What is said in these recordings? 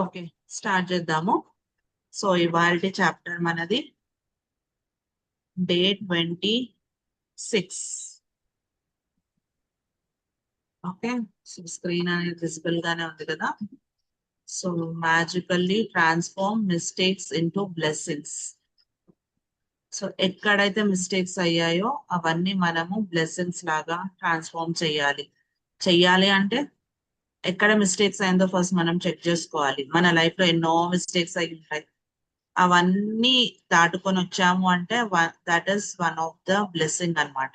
Okay start చేద్దాము. So ఇవాళ chapter మనది. Day twenty six okay so screen అనేది విజిబుల్ గానే ఉంది కదా. So magically transform mistakes into blessings so ఎక్కడైతే మిస్టేక్స్ అయ్యాయో అవన్నీ మనము బ్లెస్సింగ్స్ లాగా ట్రాన్స్ఫార్మ్ చేయాలి. చెయ్యాలి అంటే ఎక్కడ మిస్టేక్స్ అయిందో ఫస్ట్ మనం చెక్ చేసుకోవాలి. మన లైఫ్లో ఎన్నో మిస్టేక్స్ అయి ఉంటాయి. అవన్నీ దాటుకొని వచ్చాము అంటే that is one of the blessing అన్నమాట.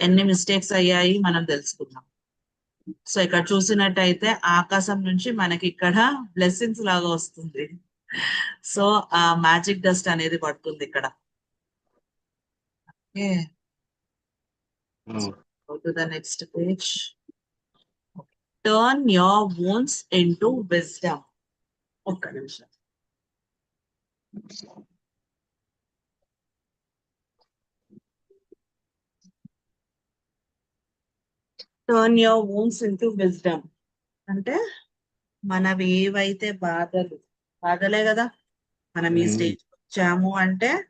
ఎన్ని మిస్టేక్స్ అయ్యాయి మనం తెలుసుకున్నాం సో ఇక్కడ చూసినట్టయితే ఆకాశం నుంచి మనకి ఇక్కడ బ్లెస్సింగ్స్ లాగా వస్తుంది. సో ఆ మ్యాజిక్ డస్ట్ అనేది పడుతుంది ఇక్కడ. the next page. Turn your wounds into wisdom. ఒక్క నిమిషం. Turn your wounds into wisdom. అంటే మనవి ఏవైతే బాధలు బాధలే కదా? మనం ఈ. స్టేజ్ వచ్చాము అంటే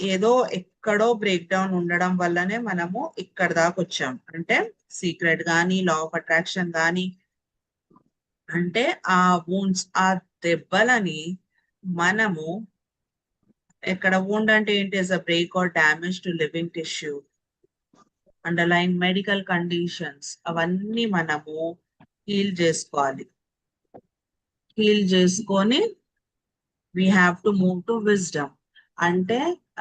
ఏదో ఎక్కడో బ్రేక్ డౌన్ ఉండడం వల్లనే మనము ఇక్కడ దాకా వచ్చాం. అంటే సీక్రెట్ గానీ లా ఆఫ్ అట్రాక్షన్ గానీ అంటే ఆ వూన్స్ ఆ దెబ్బలని మనము ఎక్కడ wound అంటే ఏంటి? Is a break or damage to living tissue underline medical conditions అవన్నీ మనము హీల్ చేసుకోవాలి. హీల్ చేసుకొని we have to move to wisdom అంటే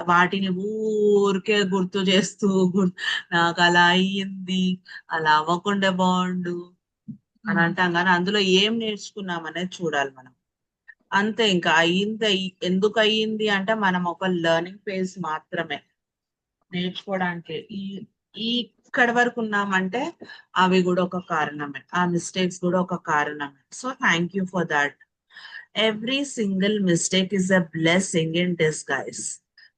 వాటిని ఊరికే గుర్తు చేస్తూ నాకు అలా అయ్యింది అలా అవ్వకుండా బాగుండు అని అంటాం కానీ అందులో ఏం నేర్చుకున్నాం అనేది చూడాలి మనం. అంతే ఇంకా అయ్యింది అయ్యి- ఎందుకు అయ్యింది అంటే మనం ఒక లెర్నింగ్ ఫేజ్ మాత్రమే. నేర్చుకోవడానికి ఈ ఇక్కడ వరకు ఉన్నామంటే అవి కూడా ఒక కారణమే. ఆ మిస్టేక్స్ కూడా ఒక కారణమే. So thank you for that every single mistake is a blessing in disguise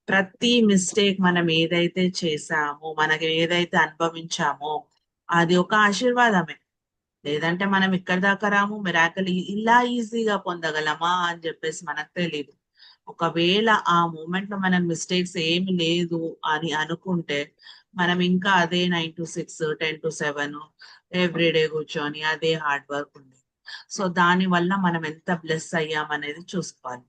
ప్రతి మిస్టేక్ మనం ఏదైతే చేసామో మనకి ఏదైతే అనుభవించామో అది ఒక ఆశీర్వాదమే. లేదంటే మనం ఇక్కడ దాకా రాము మిరాకల్ ఇలా ఈజీగా పొందగలమా అని చెప్పేసి మనకు తెలియదు ఒకవేళ ఆ మూమెంట్లో మనం మిస్టేక్స్ ఏమి లేదు అని అనుకుంటే మనం ఇంకా అదే nine to six ten to seven everyday కూర్చొని అదే హార్డ్ వర్క్ ఉంది సో దాని వల్ల మనం ఎంత బ్లెస్ అయ్యాం అనేది చూసుకోవాలి.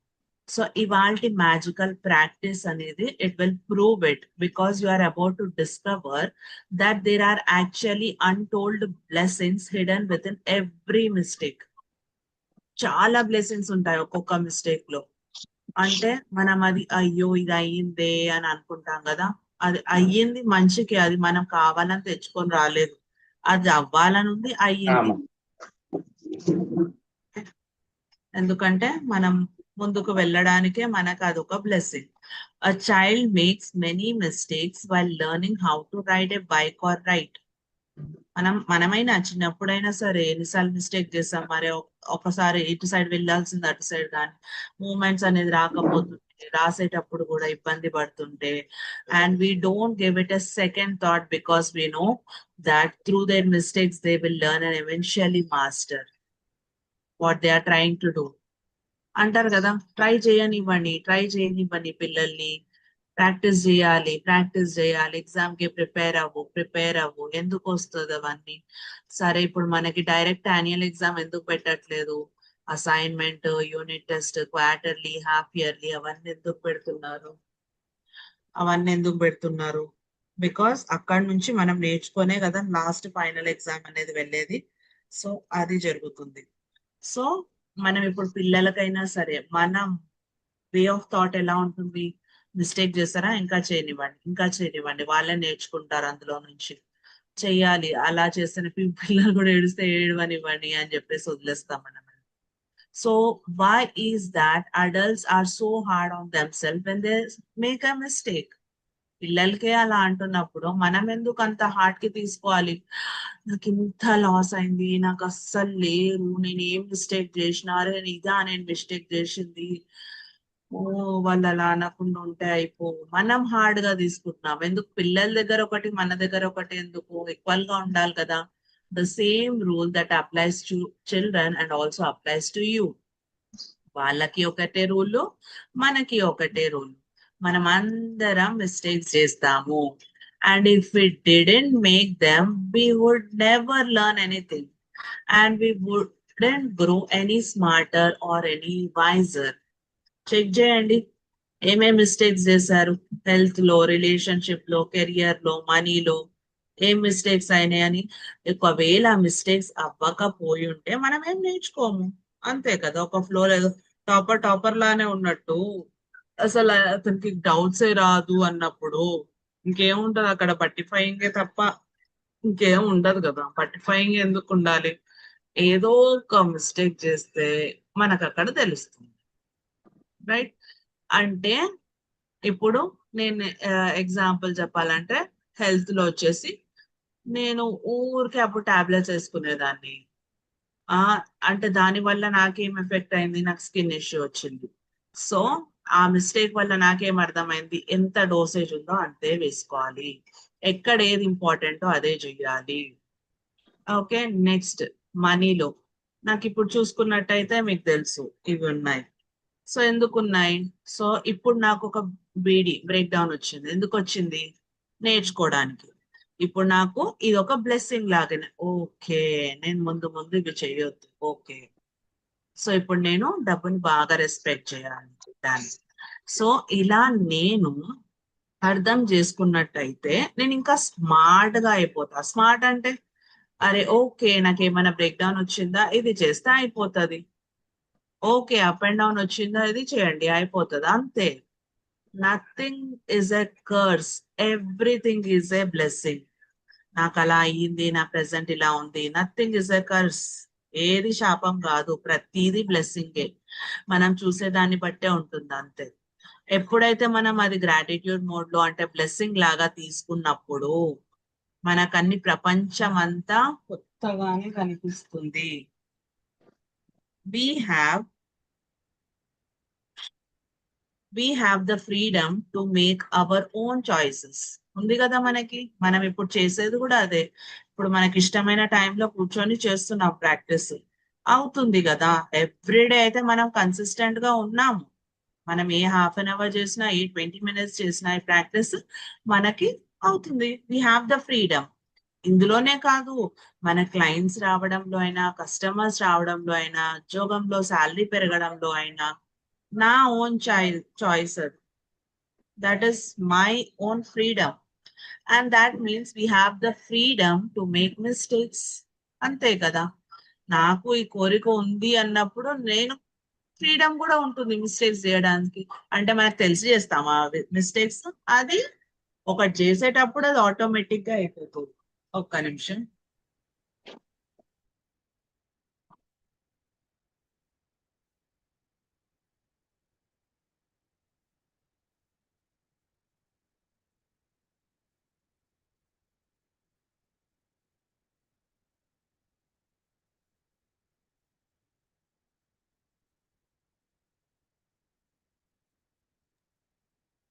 సో ఇవాల్టి మ్యాజికల్ ప్రాక్టీస్ అనేది it will prove it because you are about to discover that there are actually untold blessings hidden within every mistake. చాలా బ్లెస్సింగ్స్ ఉంటాయి ఒక్కొక్క మిస్టేక్లో అంటే మనం అది అయ్యో ఇది అయ్యిందే అని అనుకుంటాం కదా. అది అయ్యింది మంచికి అది మనం కావాలని తెచ్చుకొని రాలేదు. అది అవ్వాలని ఉంది అయ్యింది. ఎందుకంటే మనం ముందుకు వెళ్ళడానికే మనకు అదొక blessing a child makes many mistakes while learning how to ride a bike or right మనం మనమైనా చిన్నప్పుడైనా సరే ఎన్నిసార్లు మిస్టేక్ చేస్తాం మరి ఒక- ఒకసారి ఇటు సైడ్ వెళ్ళాల్సింది అటు సైడ్ కానీ మూమెంట్స్ అనేది రాకపోతుంటే రాసేటప్పుడు కూడా ఇబ్బంది పడుతుంటే. And we don't give it a second thought because we know that through their mistakes they will learn and eventually master what they are trying to do అంటారు కదా ట్రై చేయనివ్వండి ట్రై చేయనివ్వండి పిల్లల్ని. ప్రాక్టీస్ చేయాలి ప్రాక్టీస్ చేయాలి. ఎగ్జామ్కి prepare అవ్వు prepare అవ్వు. ఎందుకు వస్తుంది అవన్నీ? సరే ఇప్పుడు మనకి డైరెక్ట్ యాన్యువల్ ఎగ్జామ్ ఎందుకు పెట్టట్లేదు? Assignment unit test quarterly half yearly అవన్నీ ఎందుకు పెడుతున్నారు? అవన్నీ ఎందుకు పెడుతున్నారు? బికాస్ అక్కడ నుంచి మనం నేర్చుకునే కదా లాస్ట్ ఫైనల్ ఎగ్జామ్ అనేది వెళ్ళేది. సో అది జరుగుతుంది. సో మనం ఇప్పుడు పిల్లలకైనా సరే మనం వే ఆఫ్ థాట్ ఎలా ఉంటుంది? మిస్టేక్ చేస్తారా? ఇంకా చేయనివ్వండి. ఇంకా చేయనివ్వండి. వాళ్ళే నేర్చుకుంటారు అందులో నుంచి. చెయ్యాలి అలా చేస్తేనే పిల్లలు కూడా ఏడిస్తే ఏడవనివ్వండి అని చెప్పేసి వదిలేస్తాం మనం. So why is that adults are so hard on them self when make make mistake? Mistake పిల్లలకే అలా అంటున్నప్పుడు మనం ఎందుకు అంత హార్ట్కి తీసుకోవాలి? నాకు ఇంత లాస్ అయింది నాకు అస్సలు లేరు నేను ఏం మిస్టేక్ చేసినా అరే ఇదా నేను మిస్టేక్ చేసింది. ఓ వాళ్ళు అలా అనకుండా ఉంటే అయిపో. మనం హార్డ్గా తీసుకుంటున్నాం. ఎందుకు? పిల్లల దగ్గర ఒకటి మన దగ్గర ఒకటి ఎందుకు? ఈక్వల్గా ఉండాలి కదా. The same rule that applies to children and also applies to you వాళ్ళకి ఒకటే రూల్ మనకి ఒకటే రూల్ మనం అందరం మిస్టేక్స్ చేస్తాము. And if it didn't make them we would never learn anything and we wouldn't grow any smarter or any wiser check చేయండి. ఏమేం mistakes చేశారు? హెల్త్లో రిలేషన్షిప్లో కెరియర్లో మనీలో ఏం మిస్టేక్స్ అయినాయని ఒకవేళ మిస్టేక్స్ అవ్వకపోయి ఉంటే మనం ఏం నేర్చుకోము? అంతే కదా ఒక ఫ్లో ఏదో టాపర్ టాపర్ లానే ఉన్నట్టు. అసలు అతనికి డౌట్స్ ఏ రాదు అన్నప్పుడు ఇంకేముంటది అక్కడ? బట్టిఫైయింగ్ తప్ప ఇంకేం ఉండదు కదా. బట్టిఫైయింగ్ ఎందుకు ఉండాలి? ఏదో ఒక మిస్టేక్ చేస్తే మనకు అక్కడ తెలుస్తుంది. రైట్ అంటే ఇప్పుడు నేను ఎగ్జాంపుల్ చెప్పాలంటే హెల్త్లో వచ్చేసి నేను ఊరికే అప్పుడు టాబ్లెట్స్ వేసుకునేదాన్ని. ఆ అంటే దాని వల్ల నాకేం ఎఫెక్ట్ అయింది? నాకు స్కిన్ ఇష్యూ వచ్చింది. సో ఆ మిస్టేక్ వల్ల నాకేం అర్థమైంది? ఎంత డోసేజ్ ఉందో అంతే వేసుకోవాలి. ఎక్కడ ఏది ఇంపార్టెంటో అదే చేయాలి. ఓకే నెక్స్ట్ మనీలో. నాకు ఇప్పుడు చూసుకున్నట్టయితే మీకు తెలుసు ఇవి ఉన్నాయి. సో ఎందుకు ఉన్నాయి? సో ఇప్పుడు నాకు ఒక బీడీ బ్రేక్ డౌన్ వచ్చింది. ఎందుకు వచ్చింది? నేర్చుకోవడానికి. ఇప్పుడు నాకు ఇది ఒక బ్లెస్సింగ్ లాగానే ఓకే నేను ముందు ముందు ఇవి చేయొద్దు ఓకే. సో ఇప్పుడు నేను డబ్బుని బాగా రెస్పెక్ట్ చేయాలి దాన్ని సో ఇలా నేను అర్థం చేసుకున్నట్టయితే నేను ఇంకా స్మార్ట్గా అయిపోతా. స్మార్ట్ అంటే అరే ఓకే నాకు ఏమైనా బ్రేక్ డౌన్ వచ్చిందా? ఇది చేస్తే అయిపోతుంది. ఓకే అప్ అండ్ డౌన్ వచ్చిందా? ఇది చేయండి అయిపోతుంది అంతే. Nothing is a curse everything is a blessing నాకు అలా అయ్యింది నా ప్రెసెంట్ ఇలా ఉంది. నథింగ్ ఇస్ ఎ కర్స్ ఏది శాపం కాదు ప్రతిదీ బ్లెస్సింగే మనం చూసే దాన్ని బట్టే ఉంటుంది అంతే. ఎప్పుడైతే మనం అది గ్రాటిట్యూడ్ మోడ్లో అంటే బ్లెస్సింగ్ లాగా తీసుకున్నప్పుడు మనకన్ని ప్రపంచం అంతా కొత్తగానే కనిపిస్తుంది. We have we have the freedom to make our own choices. ఉంది కదా మనకి? మనం ఇప్పుడు చేసేది కూడా అదే. ఇప్పుడు మనకి ఇష్టమైన టైంలో కూర్చొని చేస్తున్నాం ప్రాక్టీస్ అవుతుంది కదా? ఎవ్రీడే అయితే మనం కన్సిస్టెంట్గా ఉన్నాము. మనం ఏ హాఫ్ అన్ అవర్ చేసినా ఏ ట్వంటీ మినిట్స్ చేసినా ఈ ప్రాక్టీస్ మనకి అవుతుంది. వీ హ్యావ్ ద ఫ్రీడమ్ ఇందులోనే కాదు మన క్లయింట్స్ రావడంలో అయినా కస్టమర్స్ రావడంలో అయినా ఉద్యోగంలో శాలరీ పెరగడంలో అయినా నా own choice that is my own freedom and that means we have the freedom to make mistakes అంతే కదా. నాకు ఈ కోరిక ఉంది అన్నప్పుడు నేను ఫ్రీడమ్ కూడా ఉంటుంది మిస్టేక్స్ చేయడానికి. అంటే మనకు తెలిసి చేస్తామా? మిస్టేక్స్ అది ఒకటి చేసేటప్పుడు అది ఆటోమేటిక్గా అయిపోతుంది. ఒక్క నిమిషం.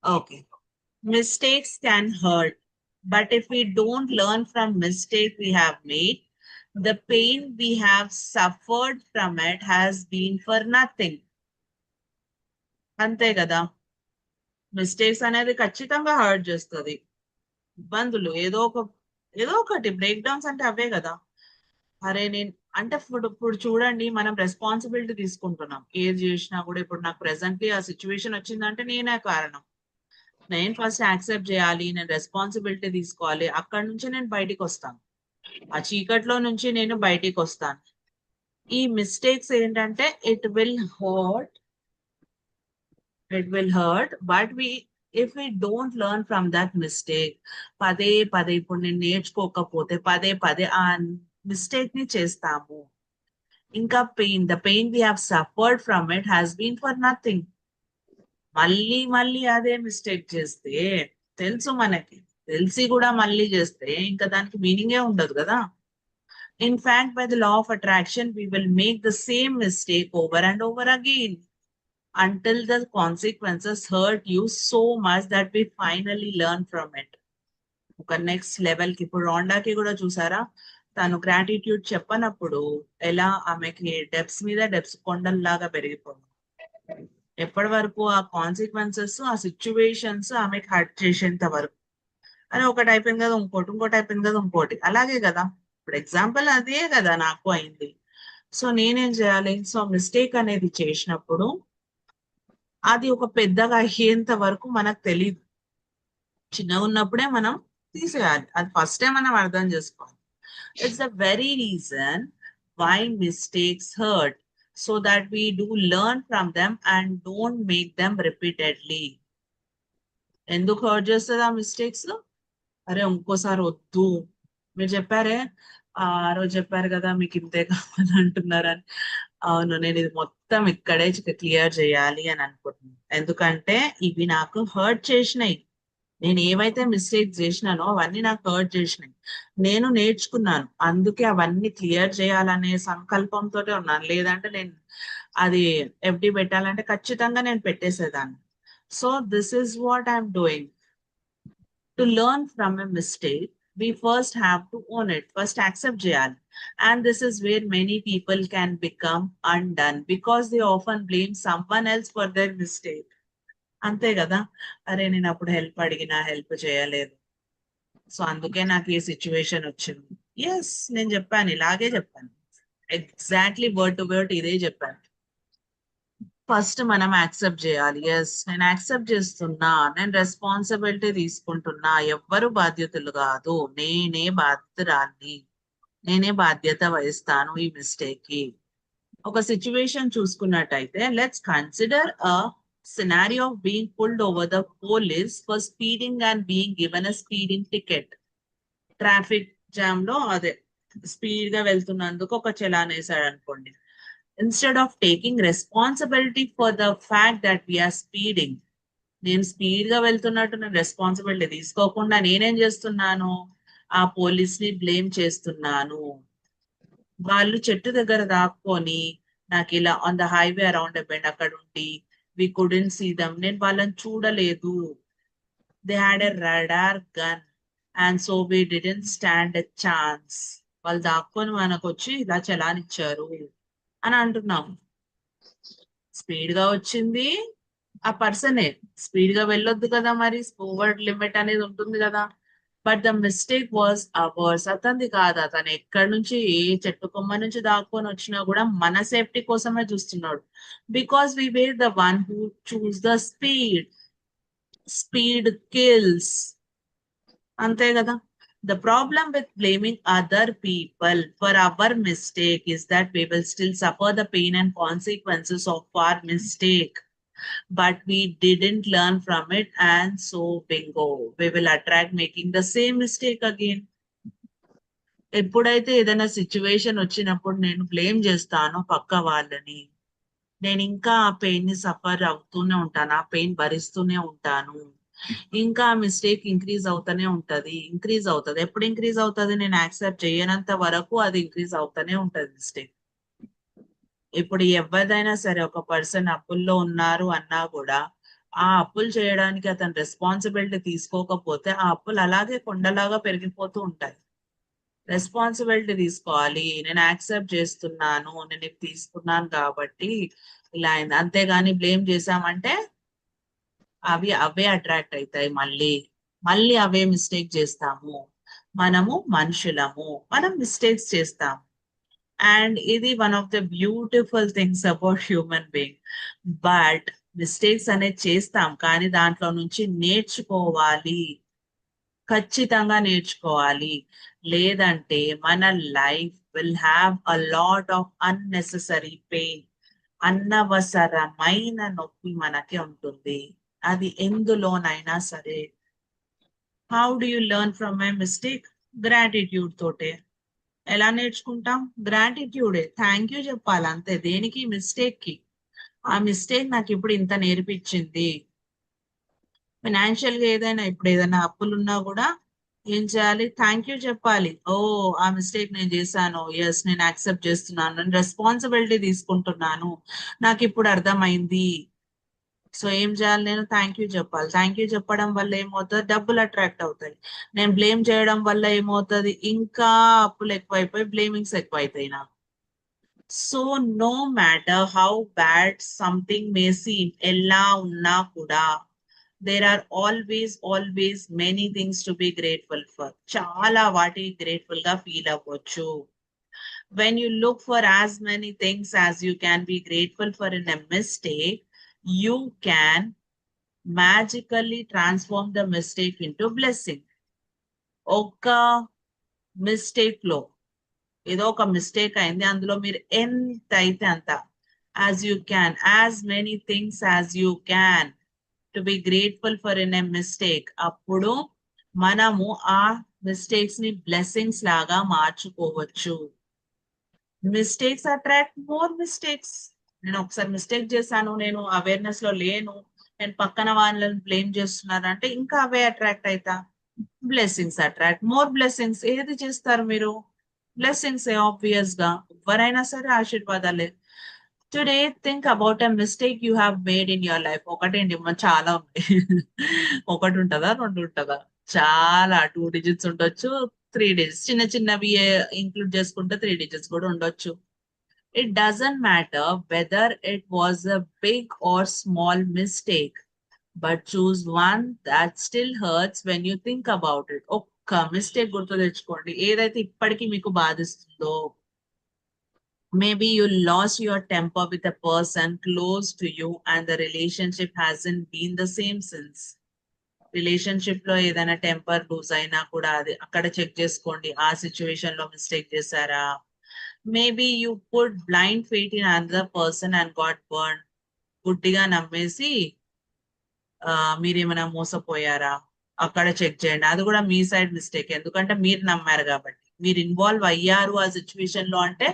Okay. Mistakes can hurt, but if we don't learn from mistake we have made, the pain we have suffered from it has been for nothing. అంతే కదా? మిస్టేక్స్ అనేది ఖచ్చితంగా హర్ట్ చేస్తుంది. ఇబ్బందులు ఏదో ఒక ఏదో ఒకటి బ్రేక్ డౌన్స్ అంటే అవే కదా? అరే నేను అంటే ఇప్పుడు ఇప్పుడు చూడండి మనం రెస్పాన్సిబిలిటీ తీసుకుంటున్నాం. ఏది చేసినా కూడా ఇప్పుడు నాకు ప్రెసెంట్లీ ఆ సిచ్యువేషన్ వచ్చిందంటే నేనే కారణం. నేను ఫస్ట్ యాక్సెప్ట్ చేయాలి నేను రెస్పాన్సిబిలిటీ తీసుకోవాలి అక్కడ నుంచి నేను బయటికి వస్తాను. ఆ చీకట్లో నుంచి నేను బయటికి వస్తాను. ఈ మిస్టేక్స్ ఏంటంటే it will hurt it will hurt but we if we don't learn from that mistake పదే పదే ఇప్పుడు నేను నేర్చుకోకపోతే పదే పదే ఆ మిస్టేక్ని చేస్తాము. ఇంకా pain the pain we have suffered from it has been for nothing మళ్ళీ మళ్ళీ అదే మిస్టేక్ చేస్తే తెలుసు మనకి. తెలిసి కూడా మళ్ళీ చేస్తే ఇంకా దానికి మీనింగే ఉండదు కదా. In fact by the law of attraction we will make the same mistake over and over again until the consequences hurt you so much that we finally learn from it ఒక నెక్స్ట్ లెవెల్కి ఇప్పుడు రోండాకి కూడా చూసారా? తను gratitude చెప్పనప్పుడు ఎలా ఆమెకి డెప్స్ మీద డెప్స్ కొండల్లాగా పెరిగిపోయింది. ఎప్పటి వరకు ఆ కాన్సిక్వెన్సెస్ ఆ సిచ్యువేషన్స్ ఆమెకి హర్ట్ చేసేంత వరకు. అని ఒకటి అయిపోయింది కదా ఇంకోటి ఇంకోటి అయిపోయింది కదా ఇంకోటి. అలాగే కదా. ఇప్పుడు ఎగ్జాంపుల్ అదే కదా నాకు అయింది. సో నేనేం చేయాలి? సో మిస్టేక్ అనేది చేసినప్పుడు అది ఒక పెద్దగా అయ్యేంత వరకు మనకు తెలియదు చిన్నగా ఉన్నప్పుడే మనం తీసేయాలి. అది ఫస్ట్ టైం మనం అర్థం చేసుకోవాలి. It's the very reason why mistakes hurt so that we do learn from them and don't make them repeatedly. ఎందుకు హర్ట్ చేస్తుంది ఆ మిస్టేక్స్ అరే ఇంకోసారి వద్దు. మీరు చెప్పారే? ఆ రోజు చెప్పారు కదా మీకు ఇంతే కావాలి అంటున్నారని. అవును నేను ఇది మొత్తం ఇక్కడే క్లియర్ చేయాలి అని అనుకుంటున్నాను. ఎందుకంటే ఇవి నాకు హర్ట్ చేసినాయి. నేను ఏవైతే మిస్టేక్ చేసినానో అవన్నీ నాకు హర్ట్ చేసినాయి. నేను నేర్చుకున్నాను. అందుకే అవన్నీ క్లియర్ చేయాలనే సంకల్పంతో ఉన్నాను. లేదంటే నేను అది ఎఫ్డి పెట్టాలంటే ఖచ్చితంగా నేను పెట్టేసేదాన్ని. So this is what I'm doing to learn from a mistake we first have to own it. First accept చేయాలి. And this is where many people can become undone because they often blame someone else for their mistake. అంతే కదా? అరే నేను అప్పుడు help అడిగినా help చేయలేదు. So అందుకే నాకు ఈ సిచ్యువేషన్ వచ్చింది. ఎస్ నేను చెప్పాను ఇలాగే చెప్పాను. ఎగ్జాక్ట్లీ వర్డ్ టు వర్డ్ ఇదే చెప్పాను. ఫస్ట్ మనం యాక్సెప్ట్ చేయాలి. ఎస్ నేను యాక్సెప్ట్ చేస్తున్నా నేను రెస్పాన్సిబిలిటీ తీసుకుంటున్నా. ఎవ్వరు బాధ్యతలు కాదు. నేనే బాధ్యతరాన్ని నేనే బాధ్యత వహిస్తాను ఈ మిస్టేక్కి. ఒక సిచ్యువేషన్ చూసుకున్నట్టయితే let's consider a scenario of being pulled over the police for speeding and being given a speeding ticket. Traffic జామ్లో అదే స్పీడ్గా వెళ్తున్నందుకు ఒక చలాన్ వేసాడు అనుకోండి. Instead of taking responsibility for the fact that we're speeding నేను స్పీడ్గా వెళ్తున్నట్టు నేను రెస్పాన్సిబిలిటీ తీసుకోకుండా నేనేం చేస్తున్నాను? ఆ పోలీస్ని బ్లేమ్ చేస్తున్నాను. వాళ్ళు చెట్టు దగ్గర దాక్కొని నాకు ఇలా on the highway around bend అక్కడ ఉండి వి కుడెంట్ సీ దమ్ నేను వాళ్ళని చూడలేదు. They had a radar gun and so we didn't stand a chance వాళ్ళు దాక్కొని మనకు వచ్చి ఇలా చలానిచ్చారు అని అంటున్నాం. స్పీడ్గా వచ్చింది ఆ పర్సనే. స్పీడ్గా వెళ్ళొద్దు కదా మరి ఓవర్ లిమిట్ అనేది ఉంటుంది కదా. But the mistake was ours అతనిది కాదు అతను ఎక్కడి నుంచి ఏ చెట్టు కొమ్మ నుంచి దాక్కొని వచ్చినా కూడా మన సేఫ్టీ కోసమే చూస్తున్నాడు. Because we were the one who chose the speed speed kills అంతే కదా? The problem with blaming other people for our mistake is that we will still suffer the pain and consequences of our mistake but we didn't learn from it and so bingo we will attract making the same mistake again. ఎప్పుడైతే ఏదైనా situation వచ్చినప్పుడు నేను blame చేస్తాను పక్క వాళ్ళని. నేను ఇంకా ఆ పెయిన్ని సఫర్ అవుతూనే ఉంటాను ఆ పెయిన్ భరిస్తూనే ఉంటాను. ఇంకా మిస్టేక్ ఇంక్రీజ్ అవుతూనే ఉంటది ఇంక్రీజ్ అవుతుంది. ఎప్పుడు ఇంక్రీజ్ అవుతుంది? నేను యాక్సెప్ట్ చేయనంత వరకు అది ఇంక్రీజ్ అవుతూనే ఉంటది మిస్టేక్ ఇప్పుడు ఎవరిదైనా సరే ఒక పర్సన్ అప్పుల్లో ఉన్నారు అన్నా కూడా ఆ అప్పులు చేయడానికి అతను రెస్పాన్సిబిలిటీ తీసుకోకపోతే ఆ అప్పులు అలాగే కొండలాగా పెరిగిపోతూ ఉంటాయి. రెస్పాన్సిబిలిటీ తీసుకోవాలి నేను యాక్సెప్ట్ చేస్తున్నాను నేను ఇది తీసుకున్నాను కాబట్టి ఇలా అయింది. అంతేగాని బ్లేమ్ చేశామంటే అవి అవే అట్రాక్ట్ అవుతాయి మళ్ళీ. మళ్ళీ అవే మిస్టేక్ చేస్తాము. మనము మనుషులము. మనం మిస్టేక్స్ చేస్తాము. అండ్ ఇది one of the beautiful things about human being but mistakes అనేది చేస్తాం కానీ దాంట్లో నుంచి నేర్చుకోవాలి. ఖచ్చితంగా నేర్చుకోవాలి. లేదంటే మన life will have a lot of unnecessary pain అన్నవసరమైన నొప్పి మనకి ఉంటుంది. అది ఎందులోనైనా సరే. How do you learn from my mistake gratitude తోటే. ఎలా నేర్చుకుంటాం? గ్రాటిట్యూడే థ్యాంక్ యూ చెప్పాలి అంతే. దేనికి? మిస్టేక్కి. ఆ మిస్టేక్ నాకు ఇప్పుడు ఇంత నేర్పించింది. ఫినాన్షియల్గా ఏదైనా ఇప్పుడు ఏదైనా అప్పులు ఉన్నా కూడా ఏం చేయాలి? థ్యాంక్ యూ చెప్పాలి. ఓ ఆ మిస్టేక్ నేను చేశాను. ఎస్ నేను యాక్సెప్ట్ చేస్తున్నాను. నేను రెస్పాన్సిబిలిటీ తీసుకుంటున్నాను. నాకు ఇప్పుడు అర్థమైంది. సో ఏం చేయాలి నేను? థ్యాంక్ యూ చెప్పాలి. థ్యాంక్ యూ చెప్పడం వల్ల ఏమవుతుంది? డబ్బులు అట్రాక్ట్ అవుతాయి. నేను బ్లేమ్ చేయడం వల్ల ఏమవుతుంది? ఇంకా అప్పులు ఎక్కువైపోయి బ్లేమింగ్స్ ఎక్కువైతాయి నాకు. So no matter how bad something may seem ఎలా ఉన్నా కూడా there are always always many things to be grateful for చాలా వాటి గ్రేట్ఫుల్గా ఫీల్ అవ్వచ్చు. When you look for as many things as you can be grateful for in a mistake you can magically transform the mistake into blessing. ఒక మిస్టేక్లో ఏదో ఒక mistake అయింది అందులో మీరు ఎంత అయితే అంత as you can as many things as you can to be grateful for in a mistake అప్పుడు మనము ఆ మిస్టేక్స్ని బ్లెస్సింగ్స్ లాగా మార్చుకోవచ్చు. మిస్టేక్స్ అట్రాక్ట్ మోర్ మిస్టేక్స్ నేను ఒకసారి మిస్టేక్ చేశాను నేను అవేర్నెస్లో లేను నేను పక్కన వాళ్ళని బ్లేమ్ చేస్తున్నారు అంటే ఇంకా అవే అట్రాక్ట్ అవుతా బ్లెస్సింగ్స్ అట్రాక్ట్ మోర్ బ్లెస్సింగ్స్ ఏది చేస్తారు మీరు? బ్లెస్సింగ్స్ ఆబ్వియస్గా. ఎవరైనా సరే ఆశీర్వాదాలే. Today think about a mistake you have made in your life ఒకటేంటి చాలా ఉన్నాయి. ఒకటి ఉంటుందా రెండు ఉంటుందా? చాలా. టూ డిజిట్స్ ఉండొచ్చు త్రీ డిజిట్స్ చిన్న చిన్నవి ఇంక్లూడ్ చేసుకుంటే త్రీ డిజిట్స్ కూడా ఉండొచ్చు. it doesn't matter whether it was a big or small mistake, but choose one that still hurts when you think about it. ఒక్క మిస్టేక్ గుర్తు తెచ్చుకోండి ఏదైతే ఇప్పటికీ మీకు బాధిస్తుందో maybe you lost your temper with a person close to you and the relationship hasn't been the same since relationship లో ఏదైనా temper loose అయినా కూడా అది అక్కడ చెక్ చేసుకోండి ఆ సిచ్యువేషన్ లో మిస్టేక్ చేశారా Maybe you put blind faith in another person and got burn గుడ్డిగా నమ్మేసి మీరేమైనా మోసపోయారా? అక్కడ చెక్ చేయండి. అది కూడా మీ సైడ్ మిస్టేక్ ఎందుకంటే మీరు నమ్మారు కాబట్టి. మీరు ఇన్వాల్వ్ అయ్యారు ఆ సిచ్యువేషన్లో అంటే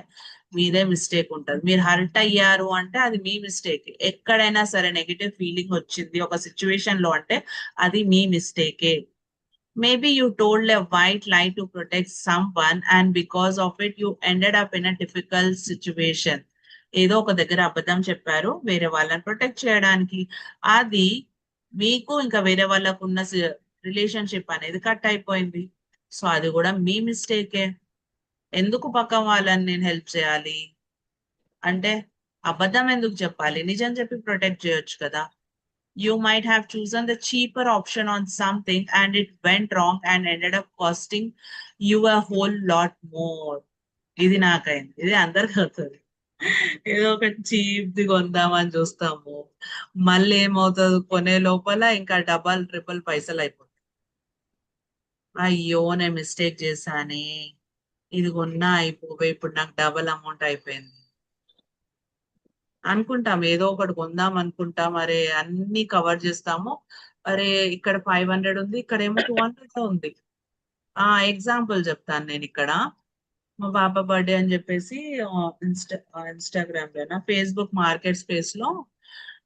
మీదే మిస్టేక్ ఉంటుంది. మీరు హర్ట్ అయ్యారు అంటే అది మీ మిస్టేక్ ఎక్కడైనా సరే నెగిటివ్ ఫీలింగ్ వచ్చింది ఒక సిచ్యువేషన్లో అంటే అది మీ మిస్టేకే maybe you told a white lie to protect someone and because of it you ended up in a difficult situation. ఏదో ఒక దగ్గర అబద్ధం చెప్పారు వేరే వాళ్ళని ప్రొటెక్ట్ చేయడానికి. అది మీకు ఇంకా వేరే వాళ్ళకు ఉన్న రిలేషన్షిప్ అనేది కట్ అయిపోయింది. సో అది కూడా మీ మిస్టేకే ఎందుకు పక్క వాళ్ళని నేను హెల్ప్ చేయాలి? అంటే అబద్ధం ఎందుకు చెప్పాలి? నిజం చెప్పి ప్రొటెక్ట్ చేయొచ్చు కదా. You might have chosen the cheaper option on something and it went wrong and ended up costing you a whole lot more. ఇది నాకైంది. ఇది అందరికి అవుతుంది ఏదో ఒకటి చీప్ది కొందామని చూస్తాము. మళ్ళీ ఏమవుతుంది? కొనే లోపల ఇంకా డబల్ ట్రిపుల్ పైసలు అయిపోతాయి. అయ్యో నేను మిస్టేక్ చేశానే. ఇది కొన్నా అయిపోయి ఇప్పుడు నాకు డబల్ అమౌంట్ అయిపోయింది. అనుకుంటాం. ఏదో ఒకటి కొందాం అనుకుంటాం. అరే అన్ని కవర్ చేస్తాము. అరే ఇక్కడ ఫైవ్ హండ్రెడ్ ఉంది ఇక్కడ ఏమో టూ హండ్రెడ్ ఉంది. ఆ ఎగ్జాంపుల్ చెప్తాను నేను ఇక్కడ. మా పాప బర్త్డే అని చెప్పేసి ఇన్స్టా ఇన్స్టాగ్రామ్ లోనా ఫేస్బుక్ మార్కెట్ స్పేస్లో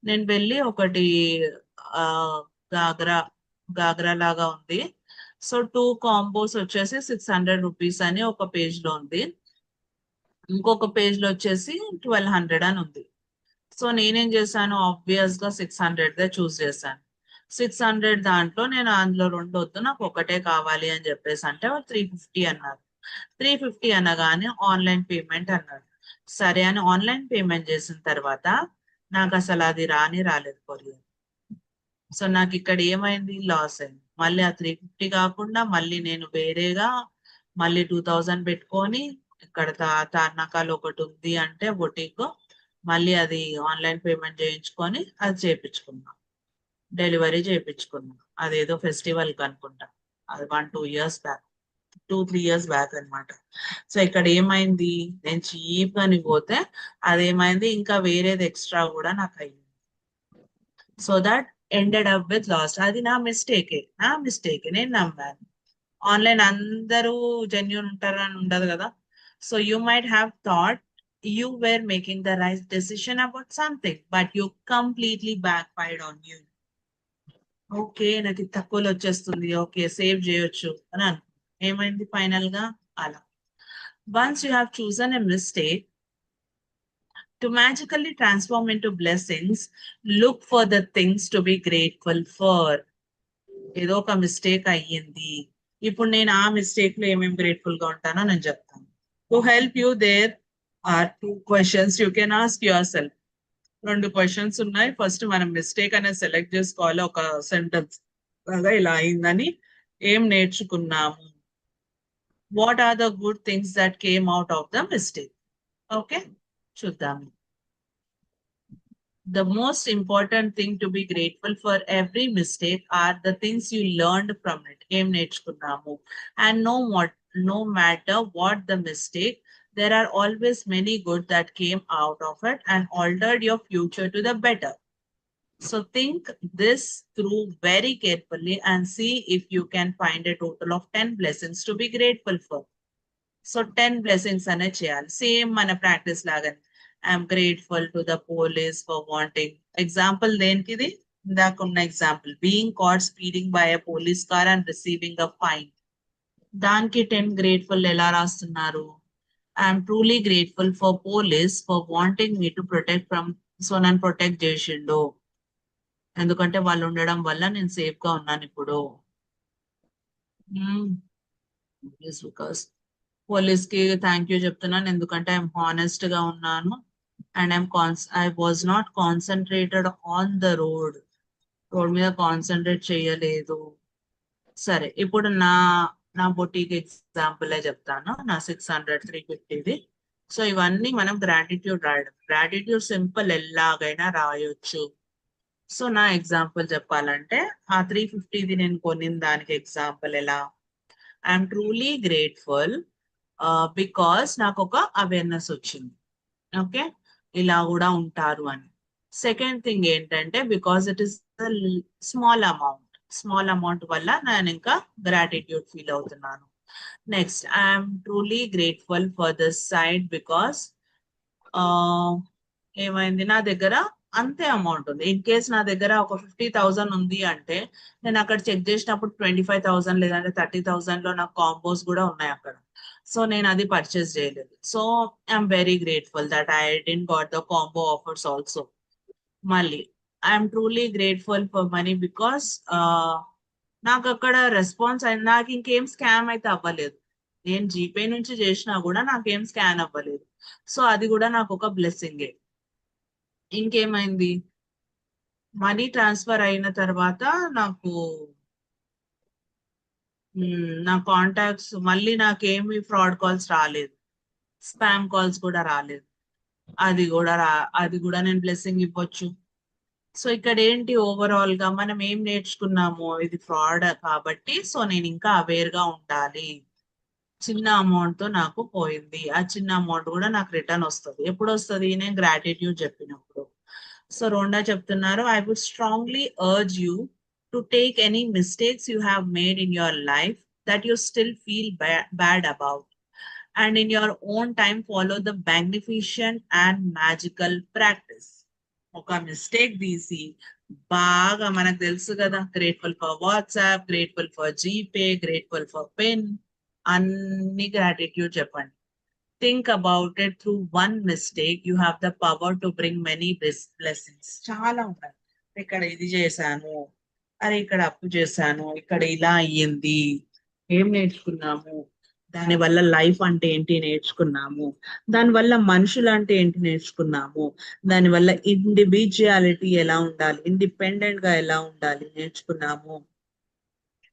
నేను వెళ్ళి ఒకటి ఆ గాగ్రా గాగ్రా లాగా ఉంది. సో టూ కాంబోస్ వచ్చేసి సిక్స్ హండ్రెడ్ రూపీస్ అని ఒక పేజ్లో ఉంది. ఇంకొక పేజ్లో వచ్చేసి ట్వెల్వ్ హండ్రెడ్ అని ఉంది. సో నేనేం చేశాను? ఆబ్వియస్గా సిక్స్ హండ్రెడ్ దే చూస్ చేశాను. సిక్స్ హండ్రెడ్ దాంట్లో నేను అందులో రెండు వద్దు నాకు ఒకటే కావాలి అని చెప్పేసి అంటే వాళ్ళు త్రీ ఫిఫ్టీ అన్నారు. త్రీ ఫిఫ్టీ అనగానే ఆన్లైన్ పేమెంట్ అన్నారు సరే అని ఆన్లైన్ పేమెంట్ చేసిన తర్వాత నాకు అసలు అది రాని రాలేదు కొరియర్. సో నాకు ఇక్కడ ఏమైంది? లాస్ అయింది. మళ్ళీ ఆ త్రీ ఫిఫ్టీ కాకుండా మళ్ళీ నేను వేరేగా మళ్ళీ టూ థౌజండ్ పెట్టుకొని ఇక్కడ తార్నాకాలు ఒకటి ఉంది అంటే బొటీక్ మళ్ళీ అది ఆన్లైన్ పేమెంట్ చేయించుకొని అది చేయించుకున్నాం డెలివరీ చేయించుకున్నాం అదేదో ఫెస్టివల్ అనుకుంటా. అది one two years back. Two three years back అన్నమాట. సో ఇక్కడ ఏమైంది? నేను చీప్ అని పోతే అదేమైంది? ఇంకా వేరేది ఎక్స్ట్రా కూడా నాకు అయ్యింది. So that ended up with lost. అది నా మిస్టేకే. నా మిస్టేక్. నేను నమ్మాను. ఆన్లైన్ అందరూ జెన్యున్ ఉంటారు అని ఉండదు కదా. So you might have thought you were making the right decision about something, but you completely backfired on you. Okay నాకు తక్కువలో వచ్చేస్తుంది ఓకే సేవ్ చేయొచ్చు అని అను ఏమైంది ఫైనల్గా అలా once you have chosen a mistake to magically transform into blessings look for the things to be grateful for ఏదో ఒక మిస్టేక్ అయ్యింది ఇప్పుడు నేను ఆ మిస్టేక్లో ఏమేమి గ్రేట్ఫుల్గా ఉంటానో నేను చెప్తాను to help you there are two questions you can ask yourself రెండు క్వశ్చన్స్ ఉన్నాయి ఫస్ట్ మనం మిస్టేక్ అనేది సెలెక్ట్ చేసుకోవాలి ఒక సెంటెన్స్ లాగా ఇలా అయిందని ఏం నేర్చుకున్నాము what are the good things that came out of the mistake okay చూద్దాము the most important thing to be grateful for every mistake are the things you learned from it ఏం నేర్చుకున్నాము and no what no matter what the mistake there are always many good that came out of it and altered your future to the better so think this through very carefully and see if you can find a total of 10 blessings to be grateful for so ten blessings అనేది చేయాలి same మన practice లాగానే I'm grateful to the police for wanting example దేనికిది ఇందాక ఉన్న example being caught speeding by a police car and receiving a fine దానికి ten grateful ఎలా రాస్తున్నారు am truly grateful for police for wanting me to protect from so నన్ను protect చేసిండు ఎందుకంటే వాళ్ళు ఉండడం వల్ల నేను సేఫ్గా ఉన్నాను ఇప్పుడు. బికాస్ పోలీస్కి థ్యాంక్ యూ చెప్తున్నాను. ఎందుకంటే ఐఎమ్ హానెస్ట్గా ఉన్నాను. And I'm cons I was not concentrated on the road road మీద కాన్సన్ట్రేట్ చేయలేదు. సరే ఇప్పుడు నా నా బొటీకి ఎగ్జాంపుల్ చెప్తాను. నా సిక్స్ హండ్రెడ్ త్రీ ఫిఫ్టీది సో ఇవన్నీ మనం గ్రాటిట్యూడ్ రాయడం. గ్రాటిట్యూడ్ సింపుల్ ఎలాగైనా రాయొచ్చు. సో నా ఎగ్జాంపుల్ చెప్పాలంటే ఆ త్రీ ఫిఫ్టీది నేను కొనిన దానికి ఎగ్జాంపుల్ ఎలా? ఐఎమ్ ట్రూలీ గ్రేట్ఫుల్ బికాస్ నాకు ఒక అవేర్నెస్ వచ్చింది. ఓకే ఇలా కూడా ఉంటారు అని. సెకండ్ థింగ్ ఏంటంటే because it is small amount small amount వల్ల నేను ఇంకా గ్రాటిట్యూడ్ ఫీల్ అవుతున్నాను next I'm truly grateful for this side because ఏమైంది? నా దగ్గర అంతే అమౌంట్ ఉంది. ఇన్ కేస్ నా దగ్గర ఒక ఫిఫ్టీ థౌసండ్ ఉంది అంటే నేను అక్కడ చెక్ చేసినప్పుడు ట్వంటీ ఫైవ్ థౌసండ్ లేదంటే థర్టీ థౌసండ్లో నాకు కాంబోస్ కూడా ఉన్నాయి అక్కడ. సో నేను అది పర్చేస్ చేయలేదు. So I'm very grateful that I didn't got the combo offers also మళ్ళీ I'm truly grateful for money because నాకు అక్కడ రెస్పాన్స్ అయింది నాకు ఇంకేం స్కామ్ అయితే అవ్వలేదు. నేను జీపే నుంచి చేసినా కూడా నాకేం స్కాన్ అవ్వలేదు. సో అది కూడా నాకు ఒక బ్లెస్సింగే ఇంకేమైంది? మనీ ట్రాన్స్ఫర్ అయిన తర్వాత నాకు నా కాంటాక్ట్స్ మళ్ళీ నాకేమి ఫ్రాడ్ కాల్స్ రాలేదు. స్పామ్ కాల్స్ కూడా రాలేదు. అది కూడా రా అది కూడా నేను బ్లెస్సింగ్ ఇవ్వచ్చు. సో ఇక్కడ ఏంటి ఓవరాల్గా మనం ఏం నేర్చుకున్నాము? ఇది ఫ్రాడ్ కాబట్టి సో నేను ఇంకా అవేర్గా ఉండాలి. చిన్న అమౌంట్తో నాకు పోయింది. ఆ చిన్న అమౌంట్ కూడా నాకు రిటర్న్ వస్తుంది. ఎప్పుడు వస్తుంది నేను గ్రాటిట్యూడ్ చెప్పినప్పుడు. సో రోండా చెప్తున్నారు I would strongly urge you to take any mistakes you have made in your life that you still feel bad about and in your own time follow the magnificent and magical practice ఒక mistake తీసి బాగా మనకు తెలుసు కదా grateful for WhatsApp grateful for GPay grateful for pen అన్ని gratitude చెప్పండి. Think about it through one mistake you have the power to bring many blessings చాలా ఉంటాయి. ఇక్కడ ఇది చేశాను అరే ఇక్కడ అప్పు చేశాను ఇక్కడ ఇలా అయ్యింది ఏం నేర్చుకున్నాము దాని వల్ల లైఫ్ అంటే ఏంటి నేర్చుకున్నాము? దాని వల్ల మనుషులు అంటే ఏంటి నేర్చుకున్నాము? దాని వల్ల ఇండివిజువాలిటీ ఎలా ఉండాలి? ఇండిపెండెంట్గా ఎలా ఉండాలి? నేర్చుకున్నాము.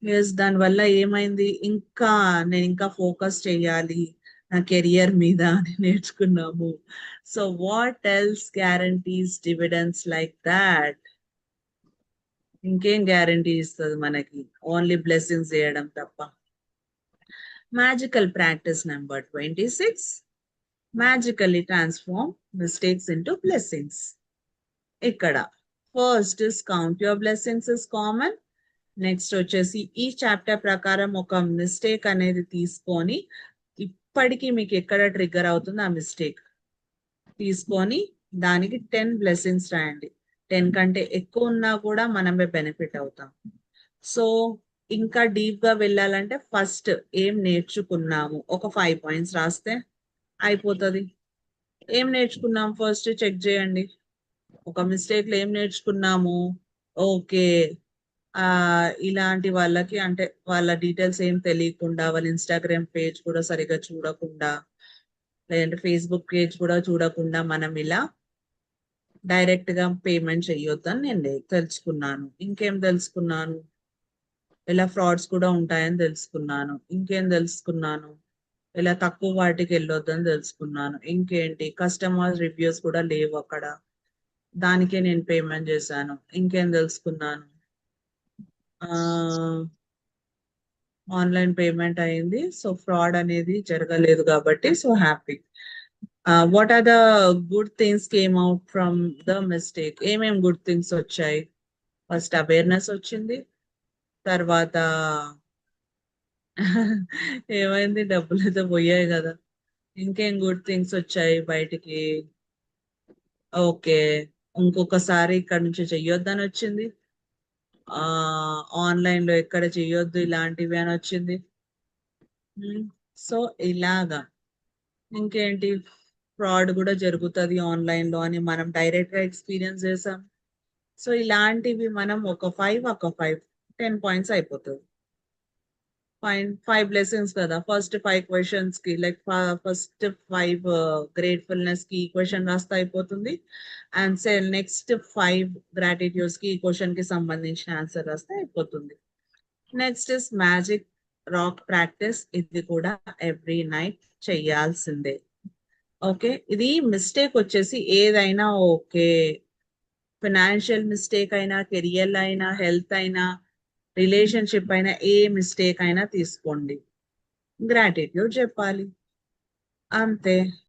ఎస్ దాని వల్ల ఏమైంది? ఇంకా నేను ఇంకా ఫోకస్ చేయాలి నా కెరియర్ మీద అని నేర్చుకున్నాము. So what else guarantees dividends like that ఇంకేం గ్యారంటీ ఇస్తుంది మనకి? ఓన్లీ బ్లెస్సింగ్స్ చేయడం తప్ప. Magical practice number twenty six magically transform mistakes into blessings ఇక్కడ first is count your blessings is common next వచ్చేసి ఈ చాప్టర్ ప్రకారం ఒక మిస్టేక్ అనేది తీసుకొని ఇప్పటికీ మీకు ఎక్కడ ట్రిగ్గర్ అవుతుంది ఆ మిస్టేక్ తీసుకొని దానికి టెన్ బ్లెస్సింగ్స్ రాయండి. టెన్ కంటే ఎక్కువ ఉన్నా కూడా మనమే బెనిఫిట్ అవుతాం. సో ఇంకా డీప్గా వెళ్ళాలంటే ఫస్ట్ ఏం నేర్చుకున్నాము? ఒక ఫైవ్ పాయింట్స్ రాస్తే అయిపోతుంది. ఏం నేర్చుకున్నాం? ఫస్ట్ చెక్ చేయండి. ఒక మిస్టేక్లో ఏం నేర్చుకున్నాము? ఓకే. ఆ ఇలాంటి వాళ్ళకి అంటే వాళ్ళ డీటెయిల్స్ ఏం తెలియకుండా వాళ్ళ ఇన్స్టాగ్రామ్ పేజ్ కూడా సరిగా చూడకుండా లేదంటే ఫేస్బుక్ పేజ్ కూడా చూడకుండా మనం ఇలా డైరెక్ట్గా పేమెంట్ చెయ్యొద్దని నేను తెలుసుకున్నాను. ఇంకేం తెలుసుకున్నాను? ఇలా ఫ్రాడ్స్ కూడా ఉంటాయని తెలుసుకున్నాను. ఇంకేం తెలుసుకున్నాను? ఇలా తక్కువ వాటికి వెళ్ళొద్దని తెలుసుకున్నాను. ఇంకేంటి? కస్టమర్ రివ్యూస్ కూడా లేవు అక్కడ. దానికే నేను పేమెంట్ చేశాను. ఇంకేం తెలుసుకున్నాను? ఆన్లైన్ పేమెంట్ అయింది. సో ఫ్రాడ్ అనేది జరగలేదు కాబట్టి so happy. What are the good things came out from the mistake ఏమేం గుడ్ థింగ్స్ వచ్చాయి? ఫస్ట్ అవేర్నెస్ వచ్చింది. తర్వాత ఏమైంది? డబ్బులు అయితే పోయాయి కదా. ఇంకేం గుడ్ థింగ్స్ వచ్చాయి బయటికి? ఓకే. ఇంకొకసారి ఇక్కడ నుంచి చెయ్యొద్దని వచ్చింది. ఆ ఆన్లైన్లో ఎక్కడ చెయ్యొద్దు ఇలాంటివి అని వచ్చింది. సో ఇలాగా. ఇంకేంటి? ఫ్రాడ్ కూడా జరుగుతుంది ఆన్లైన్లో అని మనం డైరెక్ట్గా ఎక్స్పీరియన్స్ చేసాం. సో ఇలాంటివి మనం ఒక ఫైవ్ ఒక ఫైవ్ టెన్ పాయింట్స్ అయిపోతుంది. ఫైన్ ఫైవ్ లెసన్స్ కదా. ఫస్ట్ ఫైవ్ క్వశ్చన్స్కి లైక్ ఫస్ట్ ఫైవ్ గ్రేట్ఫుల్నెస్కి క్వశ్చన్ రాస్తే అయిపోతుంది. అండ్ సే నెక్స్ట్ ఫైవ్ గ్రాటిట్యూడ్స్కి ఈ క్వశ్చన్కి సంబంధించిన ఆన్సర్ రాస్తే అయిపోతుంది. Next is magic rock practice ఇది కూడా ఎవ్రీ నైట్ చెయ్యాల్సిందే ఓకే ఇది మిస్టేక్ వచ్చేసి ఏదైనా ఓకే. ఫినాన్షియల్ మిస్టేక్ అయినా కెరియర్ అయినా హెల్త్ అయినా రిలేషన్షిప్ అయినా ఏ మిస్టేక్ అయినా తీసుకోండి. గ్రాటిట్యూడ్ చెప్పాలి. అంతే.